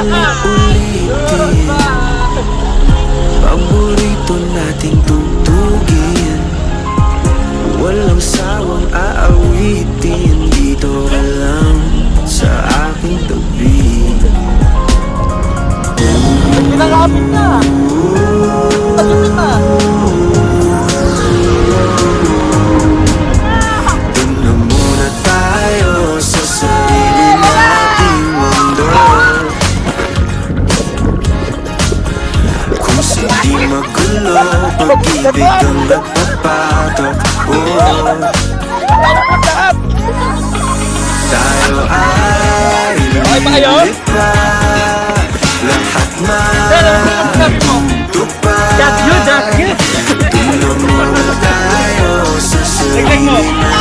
ulitin Paborito nating tulad di kang nagpapato. Oh. Tayo ay lumilit pa Lahat you. Tulong mo tayo sa sarili